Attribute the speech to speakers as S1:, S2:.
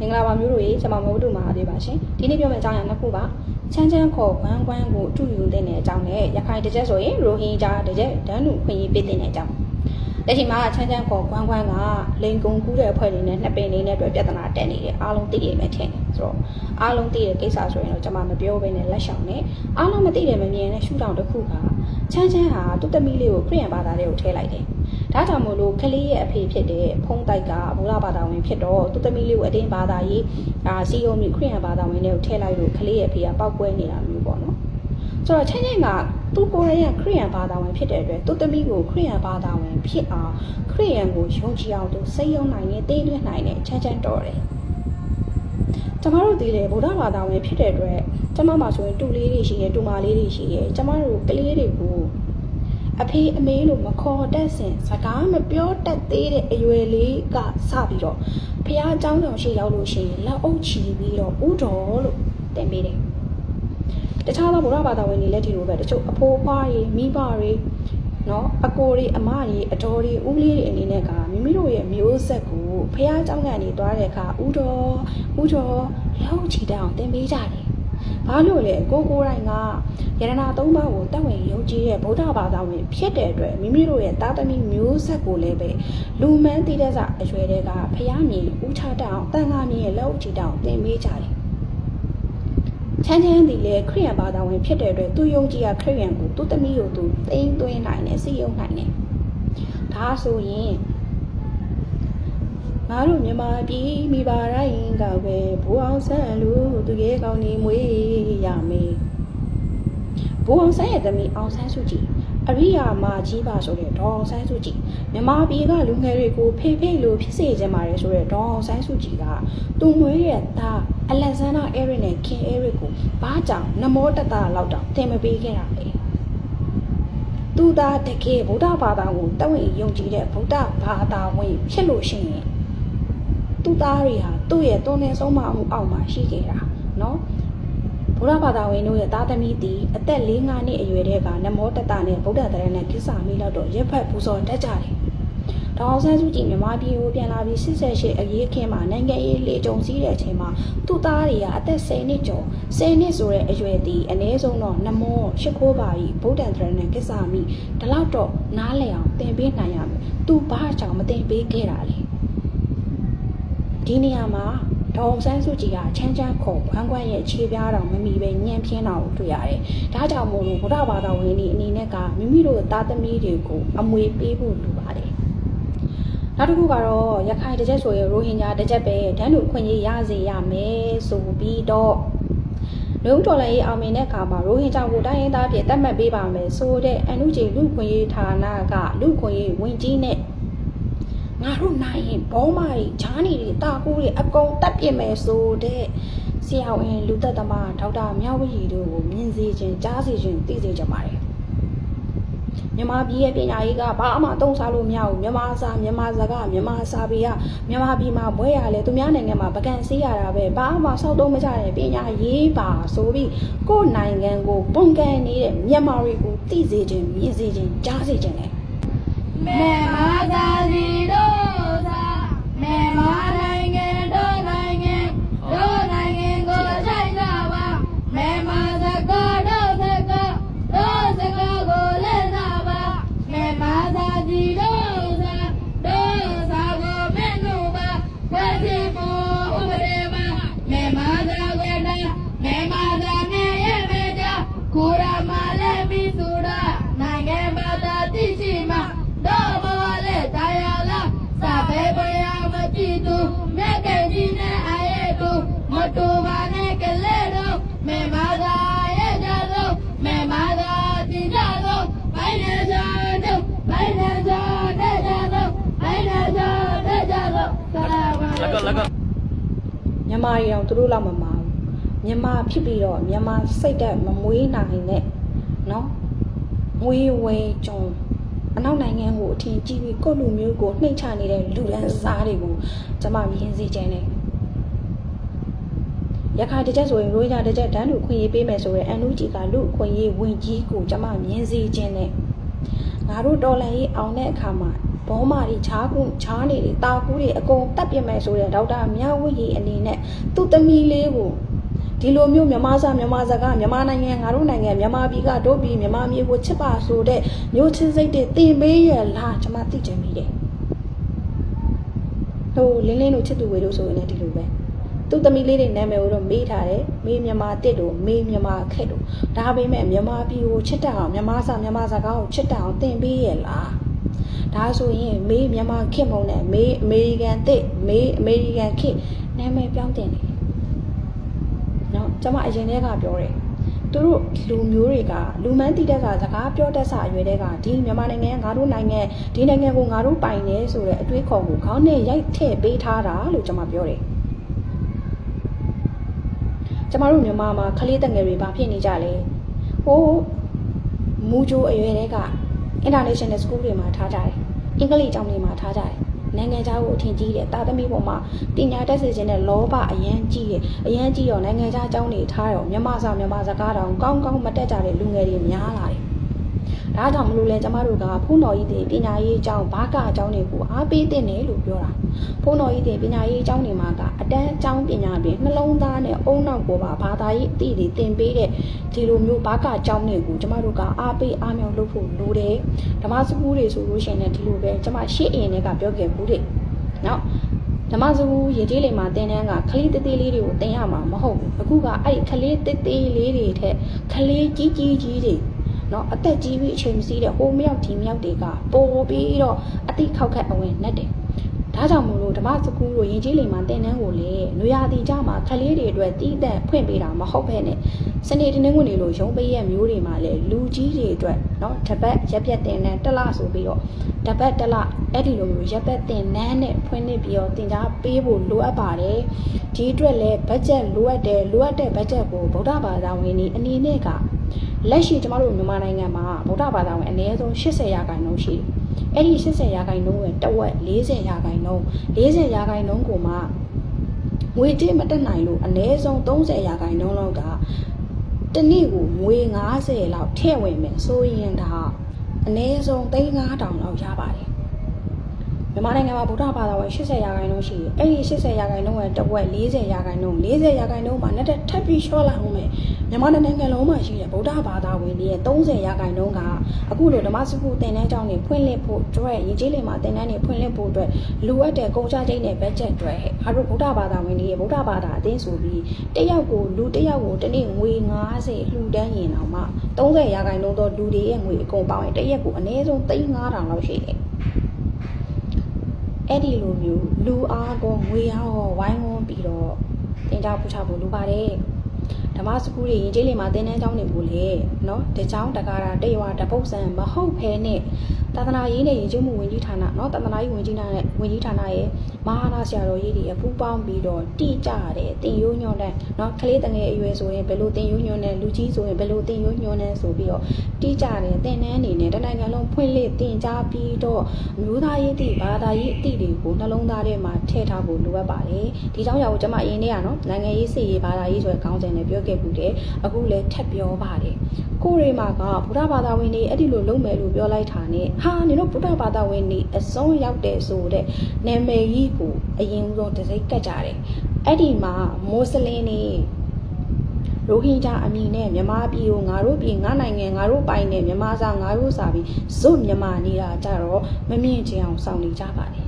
S1: မင်္ဂလာပါမျိုးတို့ရေကျွန်မမဟုတ်တူမှာသေးပါရှင်ဒီနေ့ပြောမယ့်အကြောင်းအရာနှစ်ခုပါချမ်းချမ်းခေါ်ဝမ်းကွမ်းကိုအတူယူတဲ့အကြောင်းနဲ့ရခိုင်တစ်ချက်ဆိုရင်ရိုဟင်ဂျာတစ်ချက်ဒန်းလူခွင့်ရေးပေးတဲ့အကြောင်းလက်ရှိမှာချမ်းချမ်းခေါ်ဝမ်းကွမ်းကလိန်ကုံကူးတဲ့အဖွဲ့တွေနဲ့နှစ်ပင်လေးနဲ့တွေ့ပြဿနာတက်နေတယ်အားလုံးသိရမယ်ထင်တယ်ဆိုတော့အားလုံးသိတဲ့ကိစ္စဆိုရင်တော့ကျွန်မမပြောဘဲနဲ့လက်ရှောင်နဲ့အားလုံးမသိတယ်မမြင်တဲ့ရှုထောင့်တစ်ခုကချမ်းချမ်းဟာသူ့သမီးလေးကိုခရီးယန်ဘာသာတွေကိုထည့်လိုက်တယ် ဒါကြောင့်မို့လို့ကလေးရဲ့အဖေဖြစ်တဲ့ဖုံးတိုက်ကဘုရားဘာသာဝင်ဖြစ်တော့သူ့သမီးလေးကိုအတင်းဘာသာရေးအာစီယုံမျိုးခရီးယန်ဘာသာဝင်တွေကိုထည့်လိုက်လို့ကလေးရဲ့အဖေကပောက်ကွဲနေတာမျိုးပေါ့နော်ဆိုတော့ချမ်းချမ်းကသူ့ကိုယ်ရဲ့ခရီးယန်ဘာသာဝင်ဖြစ်တဲ့အတွက်သူ့သမီးကိုခရီးယန်ဘာသာဝင်ဖြစ်အောင်ခရီးယန်ကိုယုံကြည်အောင်သူစိတ်ယုံနိုင်နေတင်းသွင်းနိုင်နေချမ်းချမ်းတော်တယ်ကျမတို့ဒီလေဗုဒ္ဓဘာသာဝင်ဖြစ်တဲ့အတွက်ကျမမှာဆိုရင်တူလေးတွေရှိရဲတူမလေးတွေရှိရဲကျမတို့ကလေးတွေကို အဖေအမေလို့မခေါ်တတ်စင်စကားမပြောတတ်သေးတဲ့အရွယ်လေးကစပြီးတော့ဖះเจ้าတော်ရှိရောက်လို့ရှိရင်လက်အုပ်ချီပြီးတော့ဥတော်လို့တင်ပေးတယ်တခြားသောဗုဒ္ဓဘာသာဝင်တွေလည်းဒီလိုပဲတချို့အဖိုးအဖွားတွေမိဘတွေနော်အကိုတွေအမတွေအတော်တွေဦးလေးတွေအနေနဲ့ကမိမိတို့ရဲ့မျိုးဆက်ကိုဖះเจ้าကနေသွားတဲ့အခါဥတော်ဥတော်လောက်ချီတအောင်တင်ပေးကြတယ် ဘာလို့လဲကိုကိုတိုင်းကယရနာသုံးပါးကိုတတ်ဝင်ယုံကြည်တဲ့ဗုဒ္ဓဘာသာဝင်ဖြစ်တဲ့အတွက်မိမိတို့ရဲ့တာသမီမျိုးဆက်ကိုလည်းပဲလူမှန်းတည်တဲ့စအရွယ်တွေကဖះမြင်ဥချတောင်တန်ခါမြင်ရဲ့လက်အုပ်ချီတောင်တင်ပေးကြတယ်ချမ်းချမ်းဒီလေခရိယန်ဘာသာဝင်ဖြစ်တဲ့အတွက်သူယုံကြည်ရခရိယန်ကိုသူ့သမီးကိုသူသိမ်းသွင်းနိုင်တယ်စီယုံနိုင်တယ်ဒါဆိုရင် ငါတို့မြန်မာပြည်မိဘတိုင်းကပဲဘူအောင်ဆန်းလူသူရဲ့ကောင်းနေမွေးရမယ်ဘူအောင်ဆန်းရဲ့သမီးအောင်ဆန်းစုကြည်အရိယာမကြီးပါဆိုတဲ့ဒေါအောင်ဆန်းစုကြည်မြန်မာပြည်ကလူငယ်တွေကိုဖေဖေလို့ဖြစ်စေချင်ပါတယ်ဆိုတဲ့ဒေါအောင်ဆန်းစုကြည်ကသူ့မွေးရဲ့သားအလက်ဇန္ဒာအဲရစ်နဲ့ခင်အဲရစ်ကိုဘာကြောင့်နမောတတလောက်တောင်သင်မပေးခဲ့တာလဲသူသားတကယ်ဗုဒ္ဓဘာသာကိုတဝင်ယုံကြည်တဲ့ဗုဒ္ဓဘာသာဝင်ဖြစ်လို့ရှိရင် သူ့သားတွေဟာသူ့ရဲ့တုံနေဆုံးမမှုအောက်မှာရှိခဲ့တာနော်ဘုရားဘာသာဝင်တို့ရဲ့သားသမီးတီအသက်၄၅နှစ်အရွယ်တည်းကနမောတတနဲ့ဗုဒ္ဓတရဏကိစ္စမိလောက်တော့ရက်ဖက်ပူဇော်တတ်ကြတယ်။ဒေါအောင်ဆန်းစုကြည်မြမပြည်ကိုပြန်လာပြီး88အရေးခင်းမှာနိုင်ငံရေးလေကြုံစည်းတဲ့အချိန်မှာသူ့သားတွေကအသက်10နှစ်ကျော်10နှစ်ဆိုတဲ့အရွယ်တီအ ਨੇ ဆုံးတော့နမောရှ िख ိုးပါကြီးဗုဒ္ဓတရဏကိစ္စမိဒီလောက်တော့နားလည်အောင်သင်ပေးနိုင်ရမယ်။သူဘာကြောင့်မသင်ပေးခဲ့တာလဲ။ ဒီနေရာမှာဒေါအောင်ဆန်းစုကြည်ကချမ်းချမ်းခေါ်ဘန်းကွမ်းရဲ့ခြေပြားတော်မမီပဲညံပြင်းတာကိုတွေ့ရတယ်။ဒါကြောင့်မို့လို့ဗုဒ္ဓဘာသာဝင်တွေအနေနဲ့ကမိမိတို့သားသမီးတွေကိုအမွေပေးဖို့လိုပါတယ်။နောက်တစ်ခုကတော့ရခိုင်တစ်ချက်ဆိုရင်ရိုဟင်ဂျာတစ်ချက်ပဲဒန်းလူခွင့်ရေးရစေရမယ်ဆိုပြီးတော့လူဦးတော်လည်းရေးအောင်မြင်တဲ့အခါမှာရိုဟင်ဂျာကိုတိုင်းရင်းသားပြည်တတ်မှတ်ပေးပါမယ်ဆိုတဲ့အန်နုဂျီလူခွင့်ရေးဌာနကလူခွင့်ရေးဝင်ကြီးနဲ့ ငါတို့နိုင်ရင်ဘောမာတွေဂျားနီတွေတာကူတွေအကုန်တက်ပြစ်မယ်ဆိုတဲ့ဆရာဝန်လူသက်သမားဒေါက်တာမြောက်ဝရီတို့ကိုမြင်စေခြင်းကြားစေခြင်းသိစေကြပါတယ်မြန်မာပြည်ရဲ့ပညာရေးကဘာမှတုံးစားလို့မရဘူးမြန်မာစာမြန်မာစကားမြန်မာစာပေကမြန်မာပြည်မှာဘွဲရလဲသူများနိုင်ငံမှာပကံစေးရတာပဲဘာမှစောက်တော့မကြတဲ့ပညာရေးပါဆိုပြီးကိုယ်နိုင်ငံကိုပုံကန်နေတဲ့မြန်မာတွေကိုသိစေခြင်းမြင်စေခြင်းကြားစေခြင်းလေ
S2: မေမာသာစီတို့
S1: မြန်မာရီအောင်သူတို့လောက်မမာဘူးမြန်မာဖြစ်ပြီးတော့မြန်မာစိတ်တက်မမွေးနိုင်နဲ့เนาะငွေဝဲကြုံအနောက်နိုင်ငံကိုအထင်ကြီးပြီးကိုယ့်လူမျိုးကိုနှိမ့်ချနေတဲ့လူဒန်းစားတွေကိုကျွန်မမြင်စေချင်တယ်ရခိုင်တစ်ချက်ဆိုရင်ရိုးကြတစ်ချက်တန်းလူခွင့်ရေးပေးမယ်ဆိုရင်အန်လူကြီးကလူခွင့်ရေးဝင်ကြီးကိုကျွန်မမြင်စေချင်တယ်ငါတို့တော်လန်ရေးအောင်တဲ့အခါမှာ ဘောမာတွေခြားကူခြားနေတွေတာကူတွေအကုန်တက်ပြစ်မယ်ဆိုတဲ့ဒေါက်တာမြဝရီအနေနဲ့သူ့သမီးလေးကိုဒီလိုမျိုးမြမစာမြမစကားမြမနိုင်ငံငါတို့နိုင်ငံမြမပြည်ကတို့ပြည်မြမမျိုးကိုချစ်ပါဆိုတဲ့မျိုးချင်းစိတ်တွေတင်ပေးရလားကျွန်မသိချင်မိတယ်ဟိုလင်းလင်းတို့ချစ်သူဝေတို့ဆိုရင်လည်းဒီလိုပဲသူ့သမီးလေးတွေနာမည်ကိုတော့မေးထားတယ်မေးမြမတစ်တို့မေးမြမခက်တို့ဒါပေမဲ့မြမပြည်ကိုချစ်တတ်အောင်မြမစာမြမစကားကိုချစ်တတ်အောင်တင်ပေးရလား ဒါဆိုရင်မေးမြန်မာခေတ်မုံနဲ့မေးအမေရိကန်တစ်မေးအမေရိကန်ခေတ်နာမည်ပြောင်းတင်တယ်။နော်ကျွန်မအရင်တည်းကပြောတယ်။သူတို့လူမျိုးတွေကလူမန်းတိတဲ့ကစကားပြောတတ်စာအရွယ်တဲ့ကဒီမြန်မာနိုင်ငံကငါတို့နိုင်ငံဒီနိုင်ငံကိုငါတို့ပိုင်တယ်ဆိုတဲ့အတွေးခေါ်ကိုခေါင်းနဲ့ရိုက်ထည့်ပေးထားတာလို့ကျွန်မပြောတယ်။ကျွန်မတို့မြန်မာမှာခလေးတငယ်တွေဘာဖြစ်နေကြလဲ။ဟိုးမူဂျိုအရွယ်တဲ့က international school တွေမှာထားကြတယ်အင်္ဂလိပ်ကျောင်းတွေမှာထားကြတယ်နိုင်ငံခြားကိုအထင်ကြီးတယ်တာသမီပေါ်မှာပညာတတ်စေခြင်းနဲ့လောဘအရန်ကြီးတယ်အရန်ကြီးတော့နိုင်ငံခြားကျောင်းတွေထားတော့မြန်မာစာမြန်မာစကားတောင်ကောင်းကောင်းမတက်ကြတဲ့လူငယ်တွေများလာတယ် ဒါကြောင့်မလို့လဲကျမတို့ကဖုန်းတော်ကြီးတွေပညာရေးအကြောင်းဘာကအကြောင်းတွေကိုအားပေးတဲ့တယ်လို့ပြောတာဖုန်းတော်ကြီးတွေပညာရေးအကြောင်းတွေမှာကအတန်းအကြောင်းပညာပြင်နှလုံးသားနဲ့အုံနောက်ကိုပါဘာသာရေးအသည့်တွေသင်ပေးတဲ့ဒီလိုမျိုးဘာကအကြောင်းတွေကိုကျမတို့ကအားပေးအားမြောက်လုပ်ဖို့လိုတယ်ဓမ္မစကူးတွေဆိုလို့ရှိရင်လည်းဒီလိုပဲကျမရှေ့အရင်ကပြောခဲ့ဘူးတဲ့နော်ဓမ္မစကူးရေကြီးလိမ်မှာတင်တန်းကခလေးတေးသေးလေးတွေကိုတင်ရမှာမဟုတ်ဘူးအခုကအဲ့ဒီခလေးတေးသေးလေးတွေထက်ခလေးကြီးကြီးကြီးတွေ နော်အသက်ကြီးပြီးအချိန်မစည်းတဲ့ဟိုမြောက်ဒီမြောက်တွေကပိုပြီးတော့အတိခောက်ခတ်အဝင်နဲ့တယ်ဒါကြောင့်မို့လို့ဓမ္မစကူးကိုရင်ကြီးလိမ်မှာတင်တန်းကိုလေနွေရာသီကြမှာခလေးတွေအတွက်တီးတန့်ဖွင့်ပေးတာမဟုတ်ဘဲနဲ့စနေတနင်္ဂနွေလိုရုံးပေးရဲ့မျိုးတွေမှာလေလူကြီးတွေအတွက်နော်တပတ်ရက်ပြက်တင်တန်းတစ်လဆိုပြီးတော့တပတ်တစ်လအဲ့ဒီလိုမျိုးရက်ပြက်တင်တန်းနဲ့ဖွင့်နေပြီးတော့တင် जा ပေးဖို့လိုအပ်ပါတယ်ဒီအတွက်လည်းဘတ်ဂျက်လိုအပ်တယ်လိုအပ်တဲ့ဘတ်ဂျက်ကိုဗုဒ္ဓဘာသာဝင်တွေအနေနဲ့က လက်ရှိကျမတို့မြန်မာနိုင်ငံမှာဗုဒ္ဓဘာသာဝင်အနည်းဆုံး80ရာခိုင်နှုန်းရှိတယ်။အဲ့ဒီ80ရာခိုင်နှုန်းရဲ့တဝက်40ရာခိုင်နှုန်း40ရာခိုင်နှုန်းကိုမှငွေကြေးမတက်နိုင်လို့အနည်းဆုံး30ရာခိုင်နှုန်းလောက်ကတနေ့ကိုငွေ90လောက်ထည့်ဝင်မယ်ဆိုရင်ဒါအနည်းဆုံး3500လောက်ရပါတယ်။ မြန်မာနိုင်ငံမှာဗုဒ္ဓဘာသာဝင်80ရာခိုင်နှုန်းရှိတယ်။အဲ့ဒီ80ရာခိုင်နှုန်းရဲ့တဝက်40ရာခိုင်နှုန်း40ရာခိုင်နှုန်းမှာနဲ့ထပ်ပြီးလျှော့လိုက်အောင်မယ်။မြန်မာနိုင်ငံလုံးမှာရှိတဲ့ဗုဒ္ဓဘာသာဝင်တွေရဲ့30ရာခိုင်နှုန်းကအခုလိုဓမ္မစကုသင်တန်းကျောင်းတွေဖွင့်လှစ်ဖို့အတွက်ရင်းကြီးလေးမှာသင်တန်းတွေဖွင့်လှစ်ဖို့အတွက်လိုအပ်တဲ့ကုန်ကျစရိတ်နဲ့ဘတ်ဂျက်တွေအားတို့ဗုဒ္ဓဘာသာဝင်တွေရဲ့ဗုဒ္ဓဘာသာအသင်းဆိုပြီးတယောက်ကိုလူတယောက်ကိုတစ်နေ့ငွေ90လှူဒန်းရင်တော့မှ30ရာခိုင်နှုန်းသောလူတွေရဲ့ငွေအကုန်ပေါင်းရင်တစ်ရက်ကိုအနည်းဆုံး3500လောက်ရှိတယ်။ အဲ့ဒီလိုမျိုးလူအားကောငွေအားကောဝိုင်းဝန်းပြီးတော့တင်ကြပူချဖို့လိုပါတယ်ဓမ္မစကူတွေရင်ကျေးလေးမှာသင်တန်းကျောင်းတွေကိုလေနော်တချောင်းတကားတာတရွာတပုတ်ဆန်မဟုတ်ဖဲနဲ့ သာသနာရေးနဲ့ရင်ကျမှုဝင်ကြီးဌာနနော်သာသနာရေးဝင်ကြီးဌာနနဲ့ဝင်ကြီးဌာနရဲ့မဟာနာဆရာတော်ကြီးတွေအပူပေါင်းပြီးတော့တိကြတယ်တင်ရိုးညွန့်တဲ့နော်ကလေးတငယ်အရွယ်ဆိုရင်ဘယ်လိုတင်ရိုးညွန့်တဲ့လူကြီးဆိုရင်ဘယ်လိုတင်ရိုးညွန့်တဲ့ဆိုပြီးတော့တိကြတယ်တင်တန်းအနေနဲ့တနိုင်ငံလုံးဖွင့်လှစ်တင်ကြားပြီးတော့မျိုးသားရေးတိဘာသာရေးအတိတွေကိုနှလုံးသားထဲမှာထည့်ထားဖို့လိုအပ်ပါတယ်ဒီကြောင့်ရာကိုကျွန်မအရင်တည်းကနော်နိုင်ငံရေးစီရေးဘာသာရေးဆိုတဲ့ခေါင်းစဉ်နဲ့ပြောခဲ့မှုတယ်အခုလည်းထပ်ပြောပါတယ်ကိုရီမာကဗုဒ္ဓဘာသာဝင်တွေအဲ့ဒီလိုလုပ်မယ်လို့ပြောလိုက်တာနဲ့ဟာနင်တို့ဗုဒ္ဓဘာသာဝင်တွေအစုံရောက်တယ်ဆိုတဲ့နာမည်ကြီးကိုအရင်ဆုံးတစိမ့်ကတ်ကြတယ်အဲ့ဒီမှာမွတ်စလင်တွေရိုဟင်ဂျာအမည်နဲ့မြန်မာပြည်ကိုငါတို့ပြည်ငါနိုင်ငံငါတို့ပိုင်နဲ့မြန်မာစာငါတို့စာပြီးဇွတ်မြန်မာနေတာကြတော့မမြင့်ချင်အောင်စောင့်နေကြပါနဲ့